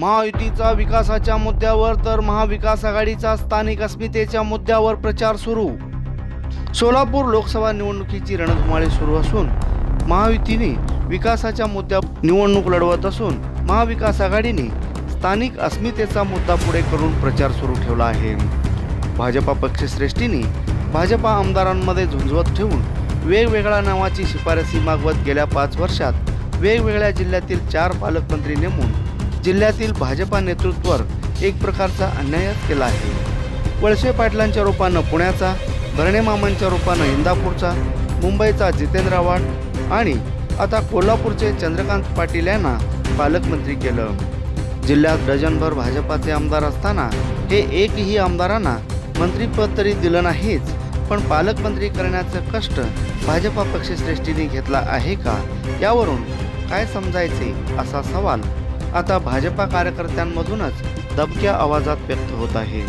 महायुतीचा विकासाच्या मुद्द्यावर तर महाविकास आघाडीचा स्थानिक अस्मितेच्या मुद्द्यावर प्रचार सुरू. सोलापूर लोकसभा निवडणुकीची रणधुमाळी सुरू असून महायुतीने विकासाच्या मुद्द्या निवडणूक लढवत असून महाविकास आघाडीने स्थानिक अस्मितेचा मुद्दा पुढे करून प्रचार सुरू ठेवला आहे. भाजपा पक्षश्रेष्ठींनी भाजपा आमदारांमध्ये झुंजवत ठेवून वेगवेगळ्या नावाची शिफारसी मागवत गेल्या पाच वर्षात वेगवेगळ्या जिल्ह्यातील चार पालकमंत्री नेमून जिल्ह्यातील भाजपा नेतृत्वावर एक प्रकारचा अन्यायच केला आहे. वळसे पाटलांच्या रूपानं पुण्याचा भरणे मामांच्या रूपानं इंदापूरचा मुंबईचा जितेंद्र आव्हाड आणि आता कोल्हापूरचे चंद्रकांत पाटील यांना पालकमंत्री केलं. जिल्ह्यात डझनभर भाजपाचे आमदार असताना हे एकही आमदारांना मंत्रीपद तरी दिलं नाहीच पण पालकमंत्री करण्याचं कष्ट भाजपा पक्षश्रेष्ठीने घेतला आहे का? यावरून काय समजायचे असा सवाल आता भाजपा कार्यकर्त्यांमधूनच दबक्या आवाजात व्यक्त होत आहे.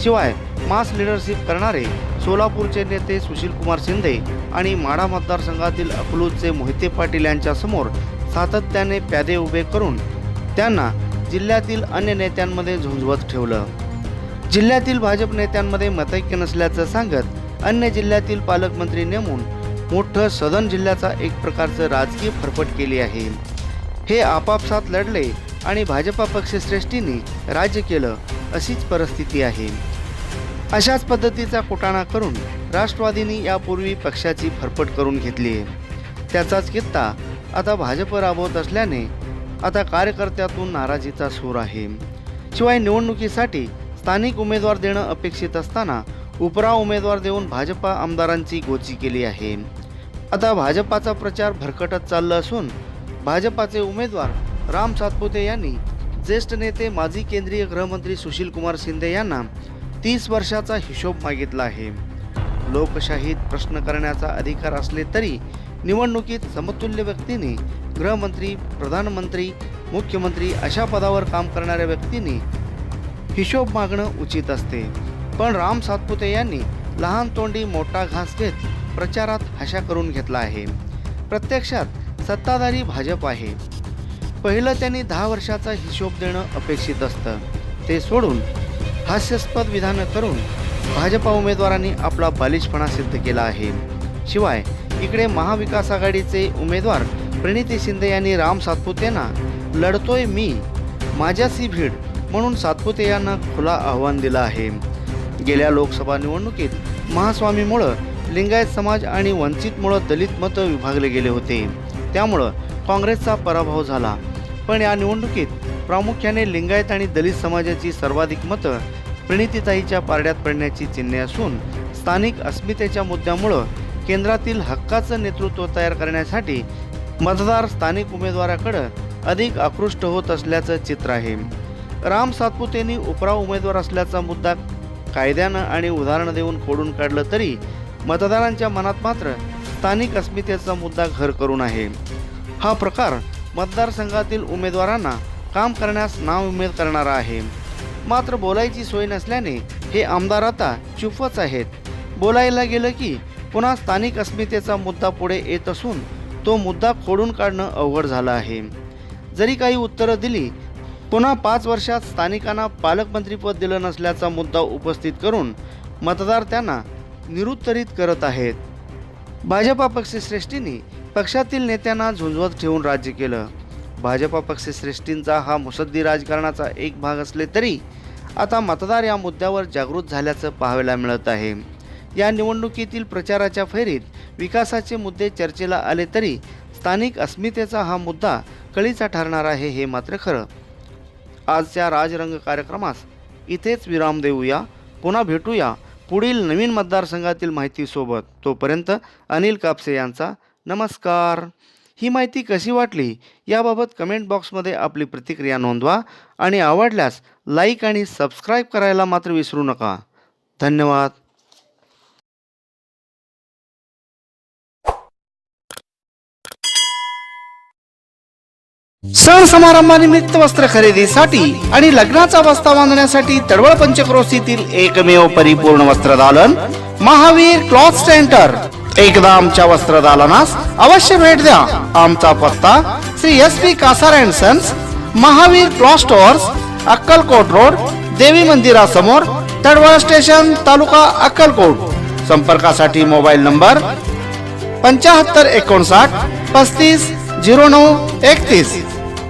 शिवाय मास लिडरशिप करणारे सोलापूरचे नेते सुशीलकुमार शिंदे आणि माढा मतदारसंघातील अकलूजचे मोहिते पाटील यांच्यासमोर सातत्याने प्यादे उभे करून त्यांना जिल्ह्यातील अन्य नेत्यांमध्ये झुंजवत ठेवलं. जिल्ह्यातील भाजप नेत्यांमध्ये मतैक्य नसल्याचं सांगत अन्य जिल्ह्यातील पालकमंत्री नेमून मोठं सदन जिल्ह्याचा एक प्रकारचं राजकीय फरफट केली आहे. हे आपापसात लढले आणि भाजपा पक्षश्रेष्ठींनी राज्य केलं अशीच परिस्थिती आहे. अशाच पद्धतीचा कुटाणा करून राष्ट्रवादीने यापूर्वी पक्षाची फरफट करून घेतली आहे. त्याचाच कित्ता आता भाजप राबवत असल्याने आता कार्यकर्त्यातून नाराजीचा सूर आहे. शिवाय निवडणुकीसाठी स्थानिक उमेदवार देणं अपेक्षित असताना उपरा उमेदवार देऊन भाजपा आमदारांची गोची केली आहे. आता भाजपाचा प्रचार भरकटत चालला असून भाजपाचे उमेदवार राम सातपुते यांनी ज्येष्ठ नेते माजी केंद्रीय गृहमंत्री सुशील कुमार शिंदे यांना तीस वर्षाचा हिशोब मागितला आहे. लोकशाहीत प्रश्न करण्याचा अधिकार असले तरी निवडणुकीत समतुल्य व्यक्तीने गृहमंत्री प्रधानमंत्री मुख्यमंत्री अशा पदावर काम करणाऱ्या व्यक्तीने हिशोब मागणं उचित असते. पण राम सातपुते यांनी लहान तोंडी मोठा घास घेत प्रचारात हशा करून घेतला आहे. प्रत्यक्षात सत्ताधारी भाजप आहे. पहिलं त्यांनी दहा वर्षाचा हिशोब देणं अपेक्षित असतं. ते सोडून हास्यास्पद विधानं करून भाजपा उमेदवारांनी आपला बालिशपणा सिद्ध केला आहे. शिवाय इकडे महाविकास आघाडीचे उमेदवार प्रणिती शिंदे यांनी राम सातपुतेंना लढतोय मी माझ्याशी भीड म्हणून सातपुते यांना खुला आव्हान दिलं आहे. गेल्या लोकसभा निवडणुकीत महास्वामीमुळं लिंगायत समाज आणि वंचितमुळं दलित मतं विभागले गेले होते. त्यामुळं काँग्रेसचा पराभव झाला. पण या निवडणुकीत प्रामुख्याने लिंगायत आणि दलित समाजाची सर्वाधिक मतं प्रणितीताईच्या पारड्यात पडण्याची चिन्हे असून स्थानिक अस्मितेच्या मुद्द्यामुळं केंद्रातील हक्काचं नेतृत्व तयार करण्यासाठी मतदार स्थानिक उमेदवाराकडं अधिक आकृष्ट होत असल्याचं चित्र आहे. राम सातपुतेंनी उपराव उमेदवार असल्याचा मुद्दा कायद्यानं आणि उदाहरणं देऊन खोडून काढलं तरी मतदारांच्या मनात मात्र स्थानिक अस्मितेचा मुद्दा घर करून आहे. हा प्रकार मतदारसंघातील उमेदवारांना काम करण्यास नाउमेद करणारा आहे. मात्र बोलायची सोय नसल्याने हे आमदार आता चुपच आहेत. बोलायला गेलं की पुन्हा स्थानिक अस्मितेचा मुद्दा पुढे येत असून तो मुद्दा खोडून काढणं अवघड झालं आहे. जरी काही उत्तरं दिली पुन्हा पाच वर्षात स्थानिकांना पालकमंत्रीपद दिलं नसल्याचा मुद्दा उपस्थित करून मतदार त्यांना निरुत्तरित करत आहेत. भाजपा पक्षश्रेष्ठींनी पक्षातील नेत्यांना झुंजवत ठेवून राज्य केलं. भाजपा पक्षश्रेष्ठींचा हा मुसद्दी राजकारणाचा एक भाग असले तरी आता मतदार या मुद्द्यावर जागृत झाल्याचं पाहायला मिळत आहे. या निवडणुकीतील प्रचाराच्या फेरीत विकासाचे मुद्दे चर्चेला आले तरी स्थानिक अस्मितेचा हा मुद्दा कळीचा ठरणार आहे हे मात्र खरं. आजच्या राजरंग कार्यक्रमास इथेच विराम देऊया. पुन्हा भेटूया पुढील नवीन मतदारसंघातील माहितीसोबत तोपर्यंत अनिल कापसे यांचा नमस्कार. ही माहिती कशी वाटली याबाबत कमेंट बॉक्समध्ये आपली प्रतिक्रिया नोंदवा आणि आवडल्यास लाईक आणि सबस्क्राईब करायला मात्र विसरू नका. धन्यवाद. सण समारंभानिमित्त वस्त्र खरेदीसाठी आणि लग्नाचा बस्ता बांधण्यासाठी तडवळ पंचक्रोशीतील एकमेव परिपूर्ण वस्त्रदालन महावीर क्लॉथ सेंटर. एकदा आमच्या वस्त्रदालनास अवश्य भेट द्या. आमचा पत्ता Shri S P Kasar and sons Mahavir cloth stores Akkalkot road देवी मंदिरासमोर तडवळ स्टेशन तालुका अक्कलकोट. संपर्कासाठी मोबाईल नंबर पंच्याहत्तर एकोणसाठ पस्तीस झिरो नऊ एकतीस.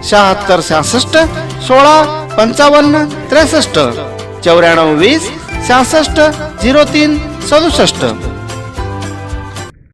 शहात्तर सहासष्ट सोळा पंचावन्न त्रेसष्ट. चौऱ्याण्णव वीस सहासष्ट झिरो तीन सदुसष्ट.